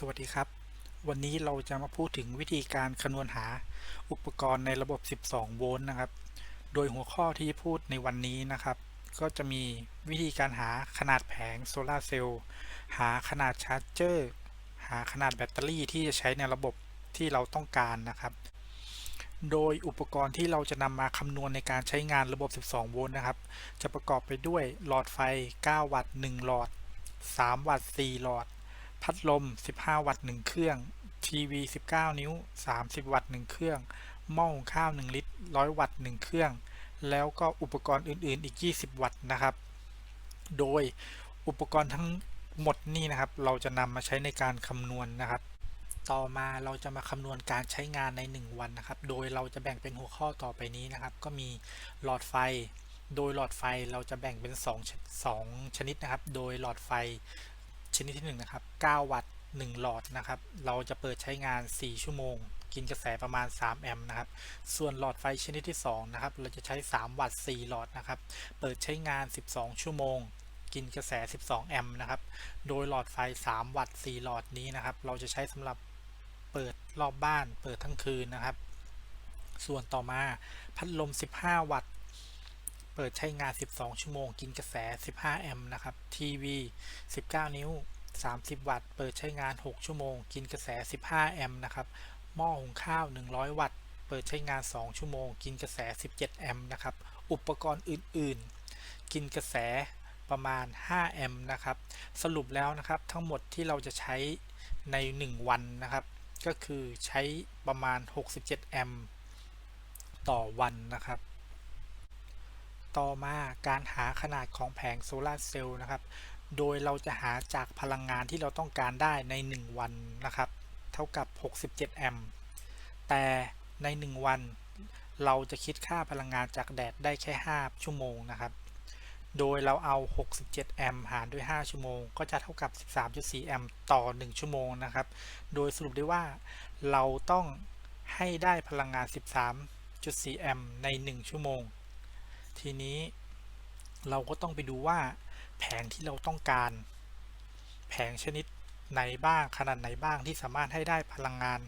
สวัสดีครับ วันนี้เราจะมาพูดถึงวิธีการคำนวณหาอุปกรณ์ในระบบ 12 โวลต์นะครับ โดยหัวข้อที่พูดในวันนี้นะครับ ก็จะมีวิธีการหาขนาดแผงโซลาร์เซลล์หาขนาดชาร์จเจอร์หาขนาดแบตเตอรี่ที่จะใช้ในระบบที่เราต้องการนะครับ โดยอุปกรณ์ที่เราจะนำมาคำนวณในการใช้งานระบบ 12 โวลต์นะครับ จะประกอบไปด้วยหลอดไฟ 9 วัตต์ 1 หลอด 3 วัตต์ 4 หลอด พัดลม 15 วัตต์1เครื่อง ทีวี 19 นิ้ว 30 วัตต์1เครื่อง หม้อหุงข้าว 1 ลิตร 100 วัตต์1เครื่อง แล้วก็อุปกรณ์อื่นๆ อีก 20 วัตต์นะครับ โดยอุปกรณ์ทั้งหมดนี่นะครับ เราจะนำมาใช้ในการคำนวณนะครับ ต่อมาเราจะมาคำนวณการใช้งานใน 1 วันนะครับ โดยเราจะแบ่งเป็นหัวข้อต่อไปนี้นะครับ ก็มีหลอดไฟโดยหลอดไฟเราจะแบ่งเป็น2ช2ชนิดนะครับ โดยหลอดไฟ ชนิดที่ 1 นะครับ 9 วัตต์ 1 หลอดนะครับ เราจะเปิดใช้งาน 4 ชั่วโมง กินกระแสประมาณ 3 แอมป์นะครับ ส่วนหลอดไฟชนิดที่ 2 นะครับ เราจะใช้ 3 วัตต์ 4 หลอดนะครับ เปิดใช้งาน 12 ชั่วโมง กินกระแส 12 แอมป์นะครับ โดยหลอดไฟ 3 วัตต์ 4 หลอดนี้นะครับ เราจะใช้สำหรับเปิดรอบบ้าน เปิดทั้งคืนนะครับ ส่วนต่อมาพัดลม 15 วัตต์ เปิดใช้งาน 12 ชั่วโมง กินกระแส 15 แอมป์นะครับ ทีวี 19 นิ้ว 30 วัตต์ เปิดใช้งาน 6 ชั่วโมง กินกระแส 15 แอมป์นะครับ หม้อหุงข้าว 100 วัตต์ เปิดใช้งาน 2 ชั่วโมง กินกระแส 17 แอมป์นะครับ อุปกรณ์อื่น ๆ กินกระแสประมาณ 5 แอมป์นะครับ สรุปแล้วนะครับ ทั้งหมดที่เราจะใช้ใน 1 วันนะครับ ก็คือใช้ประมาณ 67 แอมป์ต่อวันนะครับ ต่อมาการหาขนาดของแผงโซลาร์เซลล์นะครับ โดยเราจะหาจากพลังงานที่เราต้องการได้ใน 1 วันนะครับ เท่ากับ 67 แอมป์แต่ใน 1 วันเราจะคิดค่าพลังงานจากแดดได้แค่ 5 ชั่วโมงนะครับ โดยเราเอา 67 แอมป์หารด้วย 5 ชั่วโมง ก็จะเท่ากับ 13.4 แอมป์ต่อ 1 ชั่วโมงนะครับ โดยสรุปได้ว่าเราต้องให้ได้พลังงาน 13.4 แอมป์ใน 1 ชั่วโมง ทีนี้เราก็ต้องไปดูว่าแผงที่เราต้องการ แผงชนิดไหนบ้างขนาดไหนบ้างที่สามารถให้ได้พลังงาน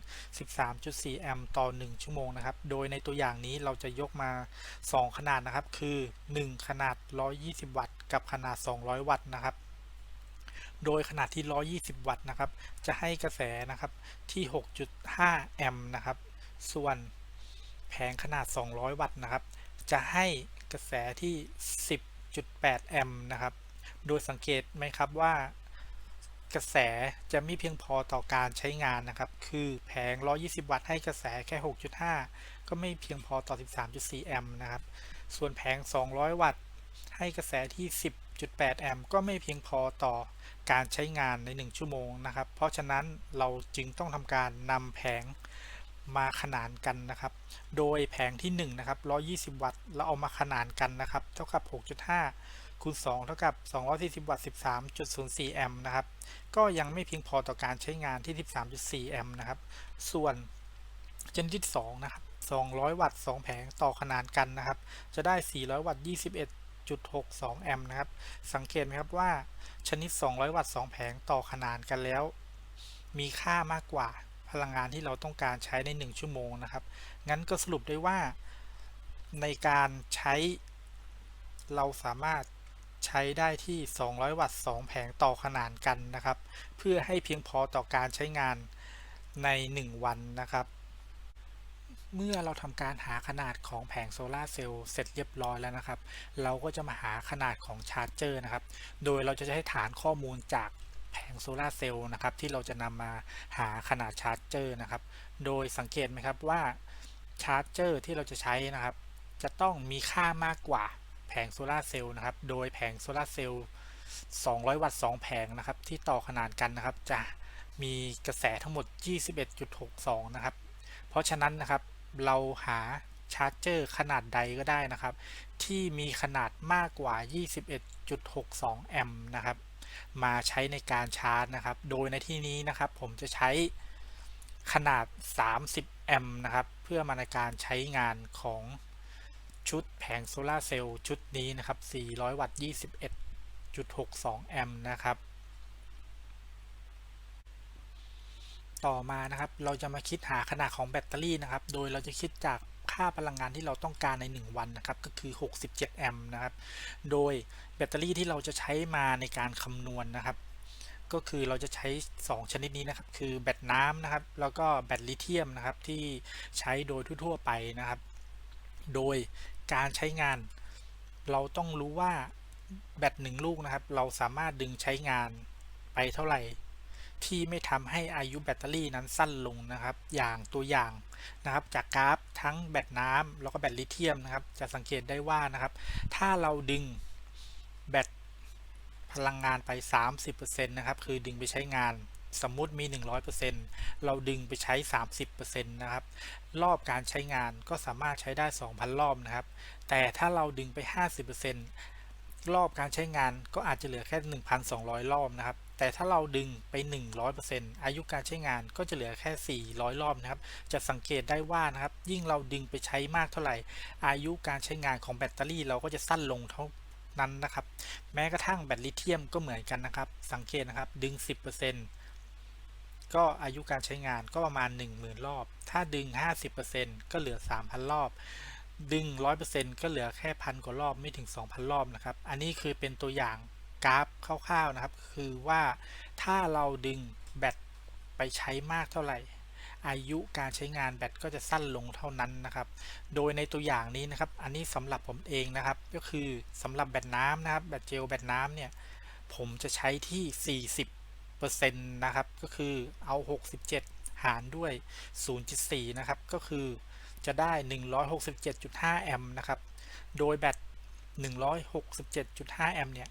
13.4 แอมป์ต่อ 1 ชั่วโมงนะครับ โดยในตัวอย่างนี้เราจะยกมา 2 ขนาดนะครับ คือ 1 ขนาด 120 วัตต์ กับขนาด 200 วัตต์นะครับ โดยขนาดที่ 120 วัตต์นะครับ จะให้กระแสนะครับที่ 6.5 แอมป์นะครับ ส่วนแผงขนาด 200 วัตต์นะครับ จะให้ กระแสที่ 10.8 แอมป์นะครับ โดยสังเกตไหมครับว่ากระแสจะไม่เพียงพอต่อการใช้งานนะครับ คือแผง 120 วัตต์ให้กระแสแค่ 6.5 ก็ไม่เพียงพอต่อ 13.4 แอมป์นะครับ ส่วนแผง 200 วัตต์ให้กระแสที่ 10.8 แอมป์ก็ไม่เพียงพอต่อการใช้งานใน 1 ชั่วโมงนะครับ เพราะฉะนั้นเราจึงต้องทำการนำแผง มาขนานกันนะครับ โดยแผงที่1นะครับ120 วัตต์ เราเอามาขนานกันนะครับ เท่ากับ 6.5คูณ2เท่ากับ 240 วัตต์ 13.04 แอมป์นะครับ ก็ยังไม่เพียงพอต่อการใช้งานที่ 13.4 แอมป์นะครับ ส่วนชนิดที่2นะครับ 200 วัตต์ 2 แผงต่อขนานกันนะครับ จะได้ 400 วัตต์21.62 แอมป์นะครับ สังเกตไหมครับว่าชนิด 200 วัตต์ 2 แผงต่อขนานกันแล้ว มีค่ามากกว่า พลังงานที่เราต้องการใช้ใน 1 ชั่วโมงนะครับ งั้นก็สรุปได้ว่าในการใช้เราสามารถใช้ได้ที่ 200 วัตต์ 2 แผงต่อขนานกันนะครับ เพื่อให้เพียงพอต่อการใช้งานใน 1 วันนะครับ เมื่อเราทำการหาขนาดของแผงโซลาร์เซลล์เสร็จเรียบร้อยแล้วนะครับ เราก็จะมาหาขนาดของชาร์จเจอร์นะครับ โดยเราจะใช้ฐานข้อมูลจาก แผงโซลาร์เซลล์นะครับที่เราจะนำมาหาขนาดชาร์จเจอร์นะครับ โดยสังเกตไหมครับว่าชาร์จเจอร์ที่เราจะใช้นะครับ จะต้องมีค่ามากกว่าแผงโซลาร์เซลล์นะครับ โดยแผงโซลาร์เซลล์200 วัตต์ 2 แผงนะครับ ที่ต่อขนาดกันนะครับ จะมีกระแสทั้งหมด 21.62 นะครับ เพราะฉะนั้นนะครับ เราหาชาร์จเจอร์ขนาดใดก็ได้นะครับ ที่มีขนาดมากกว่า 21.62 แอมป์นะครับ มาใช้ในการชาร์จนะครับ โดยในที่นี้นะครับผมจะใช้ขนาด 30 แอมป์นะครับ เพื่อมาในการใช้งานของชุดแผงโซลาร์เซลล์ชุดนี้นะครับ 400 วัตต์ 21.62 แอมป์นะครับ ต่อมานะครับ เราจะมาคิดหาขนาดของแบตเตอรี่นะครับ โดยเราจะคิดจาก ค่าพลังงานที่เราต้องการใน 1 วันนะครับก็คือ 67 แอมป์นะครับ โดยแบตเตอรี่ที่เราจะใช้มาในการคำนวณนะครับ ก็คือเราจะใช้ 2 ชนิดนี้นะครับ คือแบตน้ำนะครับ แล้วก็แบตลิเธียมนะครับที่ใช้โดยทั่วๆไปนะครับ โดยการใช้งาน เราต้องรู้ว่าแบตหนึ่งลูกนะครับ เราสามารถดึงใช้งานไปเท่าไหร่ ที่ไม่ทำให้อายุแบตเตอรี่นั้นสั้นลงนะครับ อย่างตัวอย่างนะครับ จากกราฟทั้งแบตน้ำแล้วก็แบตลิเธียมนะครับ จะสังเกตได้ว่านะครับ ถ้าเราดึงแบตพลังงานไป 30%นะครับ คือดึงไปใช้งานสมมุติมี 100%เราดึงไปใช้ 30%นะครับ รอบการใช้งานก็สามารถใช้ได้ 2,000 รอบนะครับ แต่ถ้าเราดึงไป 50%รอบการใช้งานก็อาจจะเหลือแค่ 1,200 รอบนะครับ แต่ถ้าเราดึงไป 100%อายุการใช้งานก็จะเหลือแค่ 400 รอบนะครับ จะสังเกตได้ว่านะครับ ยิ่งเราดึงไปใช้มากเท่าไหร่ อายุการใช้งานของแบตเตอรี่เราก็จะสั้นลงเท่านั้นนะครับ แม้กระทั่งแบตลิเธียมก็เหมือนกันนะครับ สังเกตนะครับดึง 10%ก็อายุการใช้งานก็ประมาณ 10,000 รอบ ถ้าดึง 50%ก็เหลือ 3,000 รอบดึง 100%ก็เหลือแค่พันกว่ารอบไม่ถึง 2,000 รอบนะครับ อันนี้คือเป็นตัวอย่าง กราฟคร่าวๆนะครับ คือว่าถ้าเราดึงแบตไปใช้มากเท่าไหร่ อายุการใช้งานแบตก็จะสั้นลงเท่านั้นนะครับ โดยในตัวอย่างนี้นะครับ อันนี้สำหรับผมเองนะครับ ก็คือสำหรับแบตน้ำนะครับ แบตเจลแบตน้ำเนี่ย ผมจะใช้ที่ 40%นะครับ ก็คือเอา 67 หารด้วย 0.4 นะครับ ก็คือจะได้ 167.5 แอมป์นะครับ โดยแบต 167.5 แอมป์เนี่ย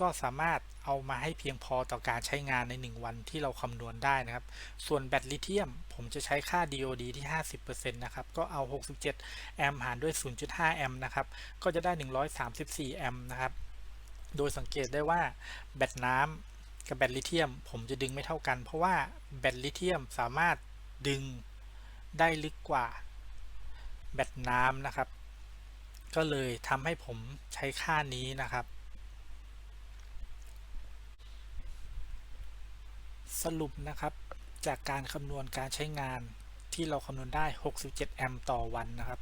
ก็สามารถเอามาให้เพียงพอต่อการใช้งานใน 1 วันที่เราคำนวณได้นะครับ ส่วนแบตลิเธียม ผมจะใช้ค่า DOD ที่ 50%นะครับ ก็เอา 67 แอมป์หารด้วย 0.5 แอมป์นะครับ ก็จะได้ 134 แอมป์นะครับ โดยสังเกตได้ว่าแบตน้ำกับแบตลิเธียม ผมจะดึงไม่เท่ากัน เพราะว่าแบตลิเธียมสามารถดึงได้ลึกกว่าแบตน้ำนะครับ ก็เลยทำให้ผมใช้ค่านี้นะครับ สรุปนะครับ จากการคำนวณการใช้งานที่เราคำนวณได้ 67 แอมป์ต่อวันนะครับ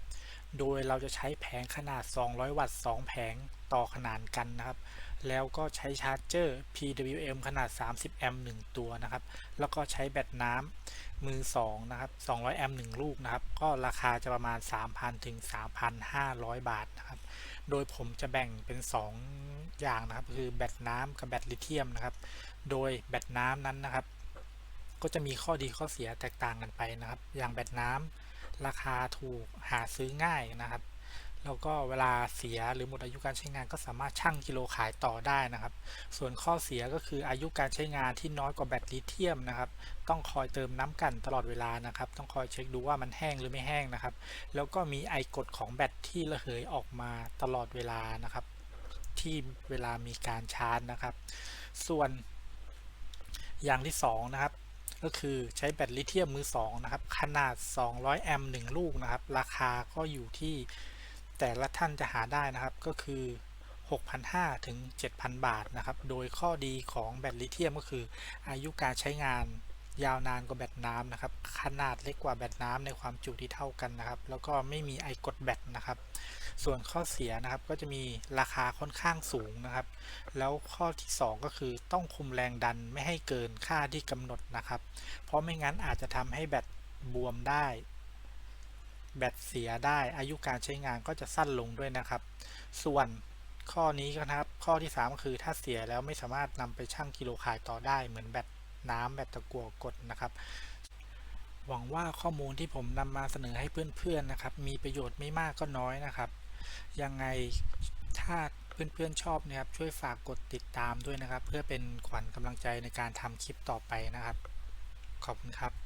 โดยเราจะใช้แผงขนาด 200 วัตต์ 2 แผงต่อขนานกันนะครับ แล้วก็ใช้ชาร์จเจอร์ PWM ขนาด 30 แอมป์1ตัวนะครับ แล้วก็ใช้แบตน้ำมือ 2 นะครับ 200 แอมป์1ลูกนะครับ ก็ราคาจะประมาณ 3,000 ถึง 3,500 บาทนะครับ โดยผมจะแบ่งเป็น 2 อย่างนะครับ คือแบตน้ำกับแบตลิเธียมนะครับ โดยแบตน้ำนั้นนะครับ ก็จะมีข้อดีข้อเสียแตกต่างกันไปนะครับ อย่างแบตน้ำราคาถูกหาซื้อง่ายนะครับ แล้วก็เวลาเสียหรือหมดอายุการใช้งานก็สามารถชั่งกิโลขายต่อได้นะครับ ส่วนข้อเสียก็คืออายุการใช้งานที่น้อยกว่าแบตลิเธียมนะครับ ต้องคอยเติมน้ำกันตลอดเวลานะครับ ต้องคอยเช็คดูว่ามันแห้งหรือไม่แห้งนะครับ แล้วก็มีไอกรดของแบตที่ระเหยออกมาตลอดเวลานะครับ ที่เวลามีการชาร์จนะครับ ส่วนอย่างที่2นะครับก็คือใช้แบตลิเธียมมือ2นะครับขนาด 200 แอมป์1ลูกนะครับ ราคาก็อยู่ที่ แต่ละท่านจะหาได้นะครับก็คือ 6,500 ถึง 7,000 บาทนะครับ โดยข้อดีของแบตลิเธียมก็คือ อายุการใช้งานยาวนานกว่าแบตน้ำนะครับ ขนาดเล็กกว่าแบตน้ำในความจุที่เท่ากันนะครับ แล้วก็ไม่มีไอกดแบตนะครับ ส่วนข้อเสียนะครับก็จะมีราคาค่อนข้างสูงนะครับ แล้วข้อที่ 2 ก็คือต้องคุมแรงดันไม่ให้เกินค่าที่กำหนดนะครับ เพราะไม่งั้นอาจจะทำให้แบตบวมได้ แบตเสียได้อายุการใช้งานก็จะสั้นลงด้วยนะครับ ส่วนข้อนี้นะครับข้อที่ 3 ก็คือถ้าเสียแล้วไม่สามารถนำไปชั่งกิโลขายต่อได้เหมือนแบตน้ำแบตตะกั่วกดนะครับ หวังว่าข้อมูลที่ผมนำมาเสนอให้เพื่อนๆนะครับ มีประโยชน์ไม่มากก็น้อยนะครับ ยังไงถ้าเพื่อนๆชอบนะครับ ช่วยฝากกดติดตามด้วยนะครับ เพื่อเป็นขวัญกำลังใจในการทำคลิปต่อไปนะครับ ขอบคุณครับ